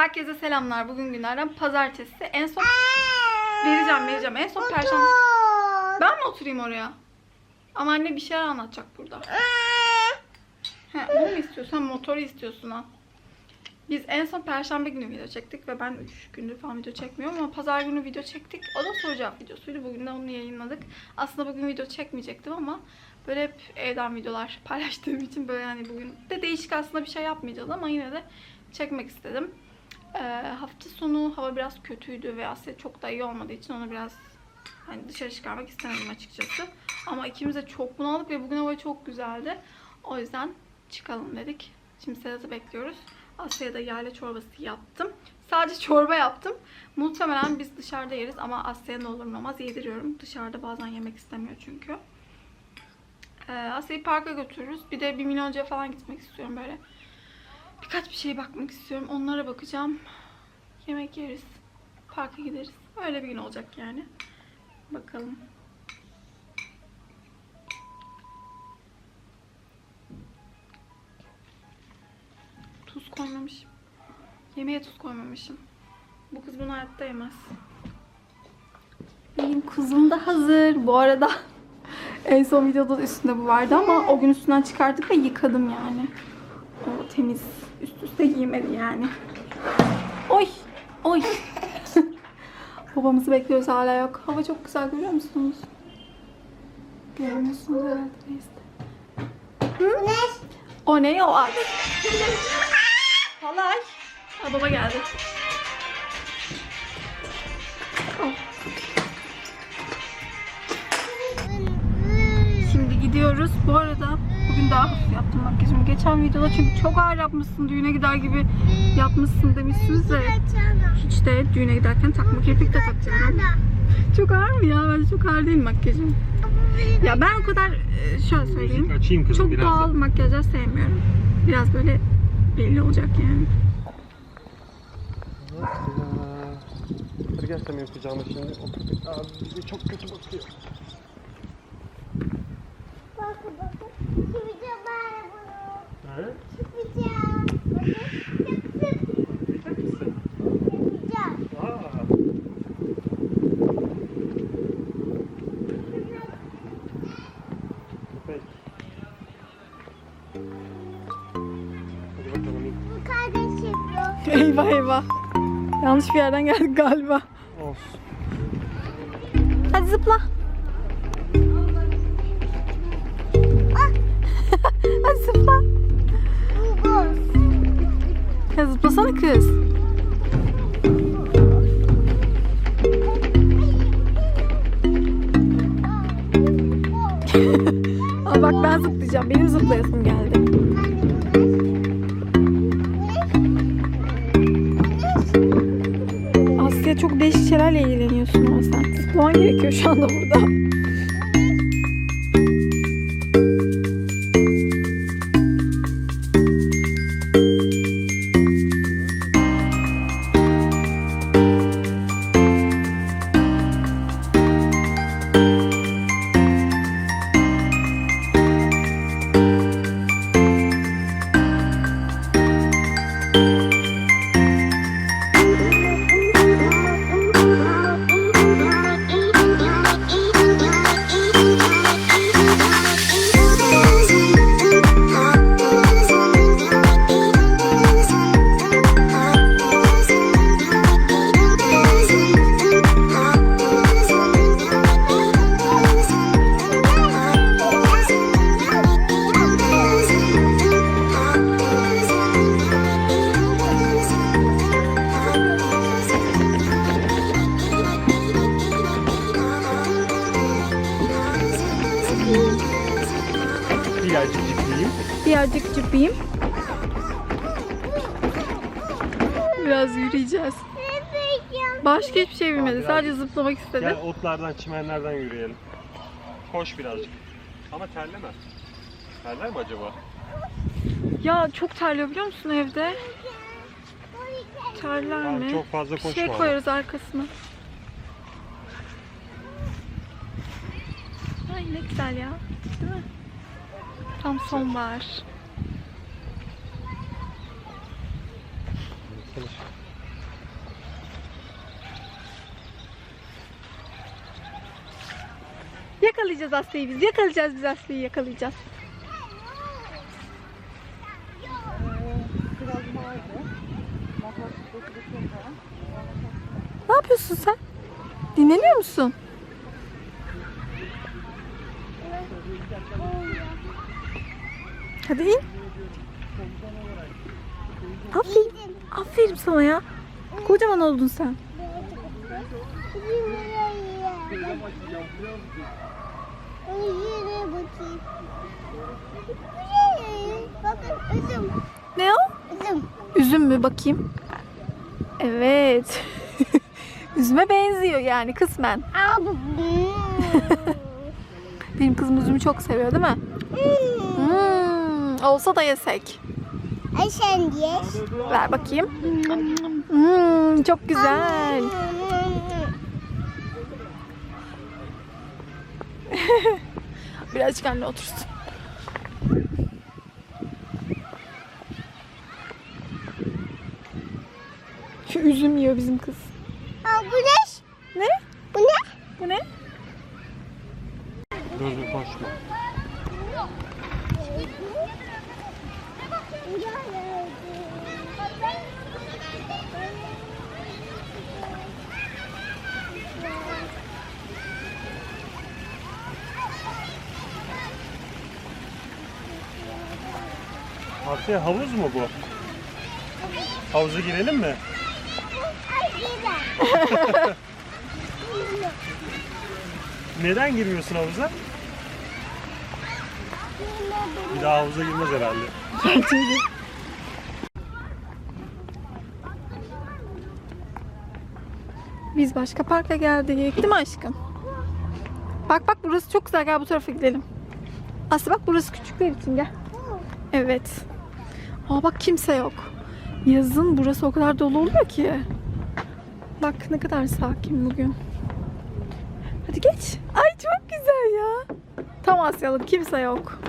Herkese selamlar. Bugün günlerden pazartesi. En son vereceğim vereceğim. En son perşembe. Ben mi oturayım oraya? Ama anne bir şeyler anlatacak burada. He, bunu mu istiyorsan motoru istiyorsun ha. Biz en son perşembe günü video çektik ve ben 3 gündür falan video çekmiyorum ama pazar günü video çektik. O da soru cevap videosuydu. Bugün de onu yayınladık. Aslında bugün video çekmeyecektim ama böyle hep evden videolar paylaştığım için böyle hani bugün de değişik aslında bir şey yapmayacağız ama yine de çekmek istedim. Ee, hafta sonu hava biraz kötüydü ve Asya çok da iyi olmadığı için onu biraz hani dışarı çıkarmak istemedim açıkçası. Ama ikimiz de çok bunaldık ve bugün hava çok güzeldi. O yüzden çıkalım dedik. Şimdi Sedat'ı bekliyoruz. Asya'ya da yayla çorbası yaptım. Sadece çorba yaptım. Muhtemelen biz dışarıda yeriz ama Asya'ya ne olur ne olmaz yediriyorum. Dışarıda bazen yemek istemiyor çünkü. Ee, Asya'yı parka götürürüz. Bir de bir milyoncuya falan gitmek istiyorum böyle. Birkaç bir şeye bakmak istiyorum. Onlara bakacağım. Yemek yeriz. Parka gideriz. Öyle bir gün olacak yani. Bakalım. Tuz koymamışım. Yemeğe tuz koymamışım. Bu kız bunu hayatta yemez. Benim kuzum da hazır. Bu arada en son videoda da üstünde bu vardı ama o gün üstünden çıkardık ve yıkadım yani. O temiz. Üst üste giymedi yani. Oy! Oy! Babamızı bekliyoruz hala yok. Hava çok güzel görüyor musunuz? Görüyorsunuz herhalde neyse. Hı? O ne o ay? Halay. Ha, baba geldi. Oh. Şimdi gidiyoruz. Bu arada bugün daha hafif yaptım makyajımı. Geçen videoda çünkü çok ağır yapmışsın, düğüne gider gibi yapmışsın demişsiniz de hiç de düğüne giderken takma kirpik de takacağım. Çok ağır mı ya? Bence çok ağır değil makyajım. Ya ben o kadar e, şöyle söyleyeyim. Müzik açayım kızım Çok biraz doğal da. makyajlar sevmiyorum. Biraz böyle belli olacak yani. Sen benim kucağıma şimdi. O köpek abi bize çok kötü bakıyor. Bakın bakın. Çıkacağım ben bunu. He? Bakın. Çıktım. Gidecek misin? Çıkacağım. Aa. Köpek. Hadi bakalım. in. Bu kardeşim yok. Eyvah eyvah. Yanlış bir yerden geldik galiba. Olsun. Hadi zıpla. Hadi zıpla. Ya zıplasana kız. Aa, bak ben zıplayacağım. Benim zıplayasım geldi. Asya çok değişik şeylerle ilgileniyorsun ama sen. Zıplaman gerekiyor şu anda burada. Birazcık cıpayım. Biraz yürüyeceğiz. Başka hiçbir şey bilmedi. Sadece zıplamak istedi. Gel otlardan, çimenlerden yürüyelim. Koş birazcık. Ama terleme. Terler mi acaba? Ya çok terliyor biliyor musun evde? Terler Tamam, mi? çok fazla Bir koşma şey ama. koyarız arkasına. Ay ne güzel ya. Değil mi? Tam son sonbahar. Yakalayacağız Aslı'yı biz. Yakalayacağız biz Aslı'yı yakalayacağız. Ne yapıyorsun sen? Dinleniyor musun? Hadi in. Aferin. Aferin sana ya. Kocaman oldun sen. Bakın üzüm. Ne o? Üzüm. Üzüm mü bakayım? Evet. Üzüme benziyor yani kısmen. Benim kızım üzümü çok seviyor değil mi? Hmm, olsa da yesek. Ay sen yes. Ver bakayım. Hmm, çok güzel. Birazcık anne otursun. Şu üzüm yiyor bizim kız. Aa, bu ne? Ne? Bu ne? Bu ne? Dur dur koşma. Asya havuz mu bu? Havuza girelim mi? Neden girmiyorsun havuza? Bir daha havuza girmez herhalde. Biz başka parka geldik değil mi aşkım? Bak bak burası çok güzel gel bu tarafa gidelim. Aslı bak burası küçükler için gel. Evet. Aa bak kimse yok. Yazın burası o kadar dolu oluyor ki. Bak ne kadar sakin bugün. Hadi geç. Ay çok güzel ya. Tam Asyalım kimse yok.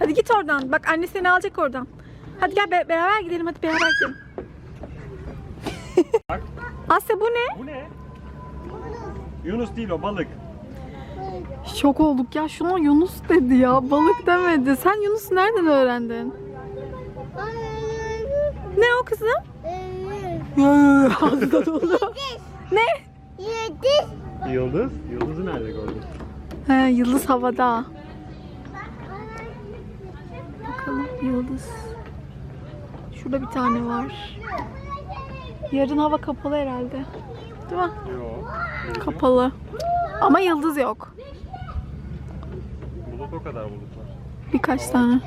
Hadi git oradan. Bak anne seni alacak oradan. Hadi gel be- beraber gidelim hadi beraber gidelim. Bak Asya bu ne? bu ne? Yunus değil o balık. Şok olduk ya. Şuna Yunus dedi ya. Balık demedi. Sen Yunus nereden öğrendin? Ne o kızım? Ağzında dolu. ne? Yedi. Yıldız? Yıldızı nerede gördün? He, yıldız havada. Bakalım yıldız. Şurada bir tane var. Yarın hava kapalı herhalde. Değil mi? Yok. Kapalı. Ama yıldız yok. Bulut o kadar bulut var. Birkaç tane.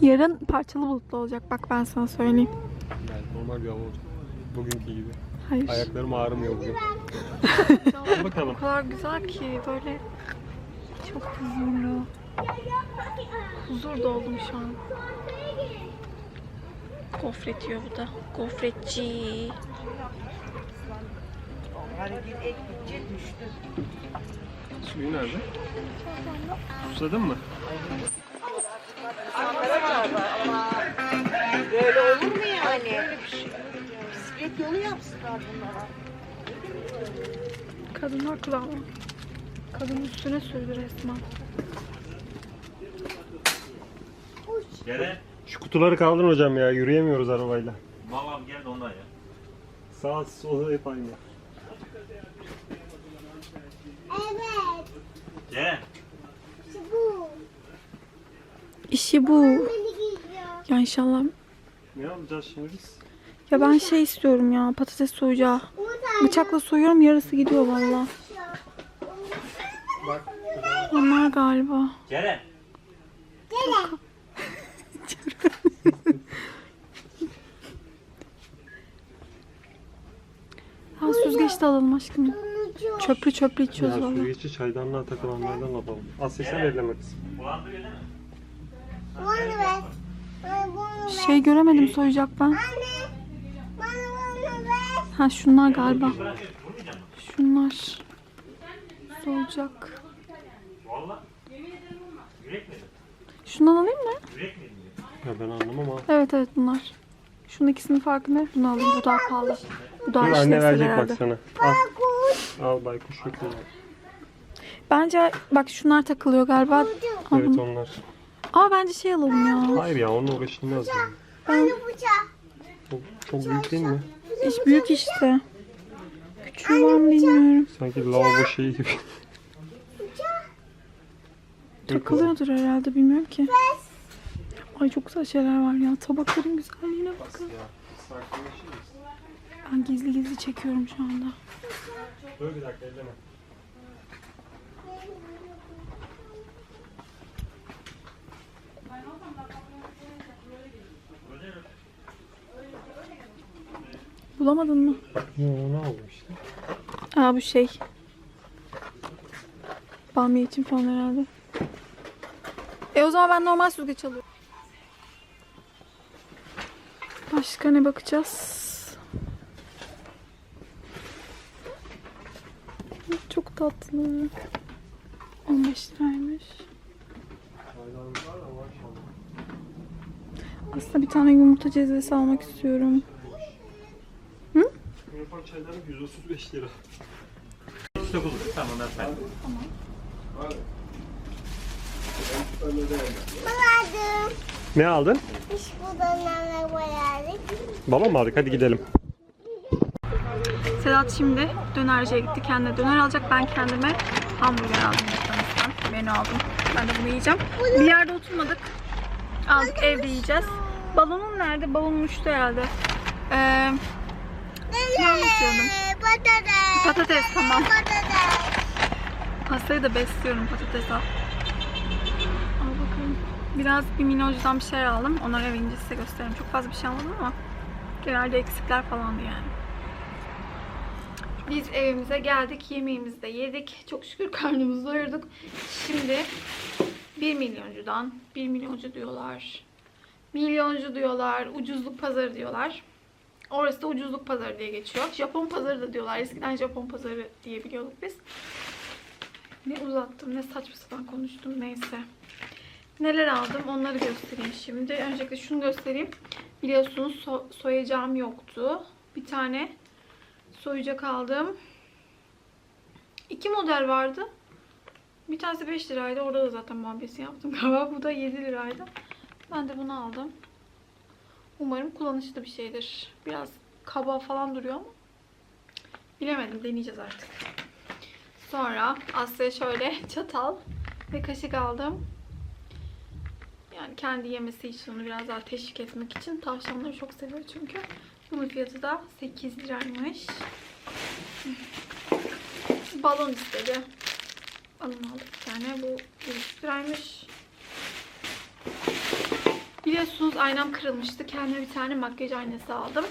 Yarın parçalı bulutlu olacak. Bak ben sana söyleyeyim. Yani normal bir hava olacak. Bugünkü gibi. Hayır. Ayaklarım ağrımıyor bugün. Bakalım. O kadar güzel ki böyle çok huzurlu. Huzur doldum şu an. Gofret yiyor bu da. Gofretçi. Suyu nerede? Susadın mı? Böyle olur mu yani? Böyle bir şey. Bisiklet yolu yapsınlar bunlara. Kadın haklı ama. Kadın üstüne sürdü resmen. Gene Şu kutuları kaldırın hocam ya. Yürüyemiyoruz arabayla. babam geldi ondan ya. Sağ sol hep aynı. Evet. Ceren. Bu. İşi bu. Beni giyiyor. Ya inşallah. Ne yapacağız şimdi biz? Ya ben şey istiyorum ya patates soyacağı. Bıçakla soyuyorum yarısı gidiyor valla. Bak. Onlar galiba. Gene. Ha de alalım aşkım. Çöplü çöplü içiyoruz valla. süzgeci çaydanlığa takılanlardan alalım. Asya sen elleme kızım. Bunu ver. Şey göremedim soyacak ben. Ha şunlar galiba. Şunlar. Soyacak. Şundan alayım mı? Ya ben anlamam ama. Evet evet bunlar. Şunun ikisinin farkı ne? Bunu alayım. Bu daha pahalı. Bu daha Dur anne verecek herhalde. bak sana. Al. Al baykuş yok. ya. Bence bak şunlar takılıyor galiba. Evet Aldım. onlar. Aa bence şey alalım ya. Hayır ya onunla uğraşılmaz yani. Bıçak. Çok, çok büyük değil mi? İş büyük işte. Küçüğü var mı bilmiyorum. Sanki lavabo şeyi gibi. Takılıyordur herhalde bilmiyorum ki. Ay çok güzel şeyler var ya. Tabakların güzelliğine bakın. Ben gizli gizli çekiyorum şu anda. Dur bir dakika elleme. Bulamadın mı? Yo onu aldım işte. Aa bu şey. Bamya için falan herhalde. E o zaman ben normal süzgeç alıyorum. Başka ne bakacağız? Çok tatlı. 15 liraymış. Aslında bir tane yumurta cezvesi almak istiyorum. Bu ufak çaydanlık 135 lira. 39 tamam ben saydım. Buladım. Ne aldın? İş buradan anne boyadık. Balon mu aldık? Hadi gidelim. Sedat şimdi dönerciye gitti. Kendine döner alacak. Ben kendime hamburger aldım. Menü aldım. Ben de bunu yiyeceğim. Bir yerde oturmadık. Aldık evde yiyeceğiz. Balonun nerede? Balonun uçtu herhalde. Ee, ne unutuyordum? Patates. Patates tamam. Patates. Pastayı da besliyorum patates al. Biraz bir minojdan bir şeyler aldım. Onları eve ince size gösteririm. Çok fazla bir şey almadım ama genelde eksikler falandı yani. Biz evimize geldik. Yemeğimizi de yedik. Çok şükür karnımızı doyurduk. Şimdi 1 milyoncudan 1 milyoncu diyorlar. Milyoncu diyorlar. Ucuzluk pazarı diyorlar. Orası da ucuzluk pazarı diye geçiyor. Japon pazarı da diyorlar. Eskiden Japon pazarı diye biliyorduk biz. Ne uzattım ne saçma sapan konuştum neyse. Neler aldım onları göstereyim şimdi. Öncelikle şunu göstereyim. Biliyorsunuz so- soyacağım yoktu. Bir tane soyacak aldım. İki model vardı. Bir tanesi 5 liraydı. Orada da zaten muhabbesi yaptım galiba. Bu da 7 liraydı. Ben de bunu aldım. Umarım kullanışlı bir şeydir. Biraz kaba falan duruyor ama bilemedim. Deneyeceğiz artık. Sonra Asya'ya şöyle çatal ve kaşık aldım. Yani kendi yemesi için onu biraz daha teşvik etmek için. Tavşanları çok seviyor çünkü. Bunun fiyatı da 8 liraymış. Balon istedi. Balon aldık bir tane. Bu 100 liraymış. Biliyorsunuz aynam kırılmıştı. Kendime bir tane makyaj aynası aldım.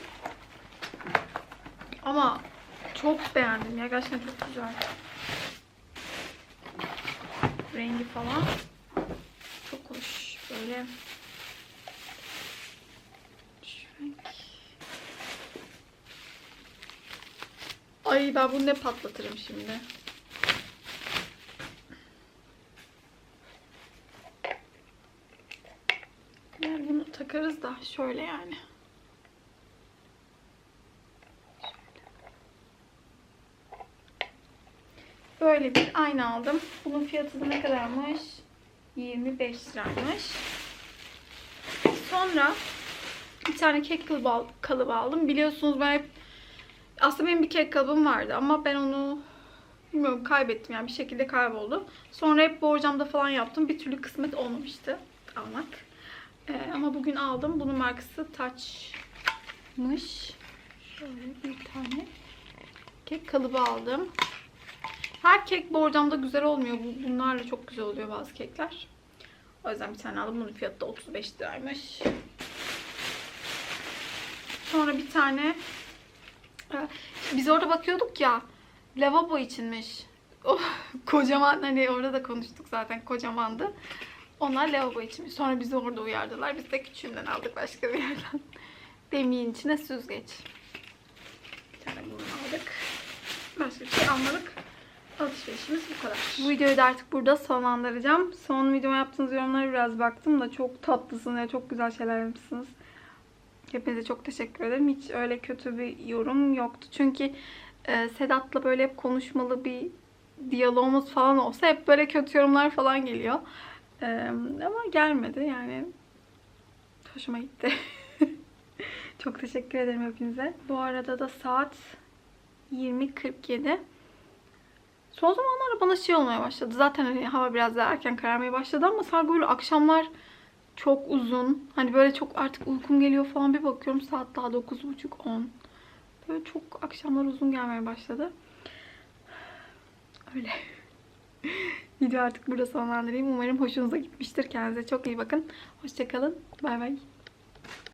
Ama çok beğendim ya. Gerçekten çok güzel. Rengi falan. Renk. Ay ben bunu ne patlatırım şimdi. Yani bunu takarız da şöyle yani. Böyle bir ayna aldım. Bunun fiyatı ne kadarmış? 25 liraymış. Sonra bir tane kek kalıbı, al- kalıbı aldım. Biliyorsunuz ben hep aslında benim bir kek kalıbım vardı ama ben onu bilmiyorum kaybettim yani bir şekilde kayboldu. Sonra hep borcamda falan yaptım. Bir türlü kısmet olmamıştı almak. Ee, ama bugün aldım. Bunun markası Touch'mış. Şöyle bir tane kek kalıbı aldım. Her kek borcamda güzel olmuyor. Bu- Bunlarla çok güzel oluyor bazı kekler. O yüzden bir tane aldım. Bunun fiyatı da 35 liraymış. Sonra bir tane e, biz orada bakıyorduk ya lavabo içinmiş. O kocaman hani orada da konuştuk zaten kocamandı. Onlar lavabo içinmiş. Sonra bizi orada uyardılar. Biz de küçüğünden aldık başka bir yerden. Demiğin içine süzgeç. Bir tane bunu aldık. Başka bir şey almadık. Alışverişimiz bu kadar. Bu videoyu da artık burada sonlandıracağım. Son videoma yaptığınız yorumlara biraz baktım da çok tatlısınız ya çok güzel şeyler yapmışsınız. Hepinize çok teşekkür ederim. Hiç öyle kötü bir yorum yoktu. Çünkü e, Sedat'la böyle hep konuşmalı bir diyalogumuz falan olsa hep böyle kötü yorumlar falan geliyor. Ee, ama gelmedi yani. Hoşuma gitti. Çok teşekkür ederim hepinize. Bu arada da saat 20.47. Son zamanlarda bana şey olmaya başladı. Zaten hani hava biraz daha erken kararmaya başladı ama sanki böyle akşamlar çok uzun. Hani böyle çok artık uykum geliyor falan bir bakıyorum saat daha 9.30-10. Böyle çok akşamlar uzun gelmeye başladı. Öyle. Video artık burada sonlandırayım. Umarım hoşunuza gitmiştir. Kendinize çok iyi bakın. Hoşçakalın. Bay bay.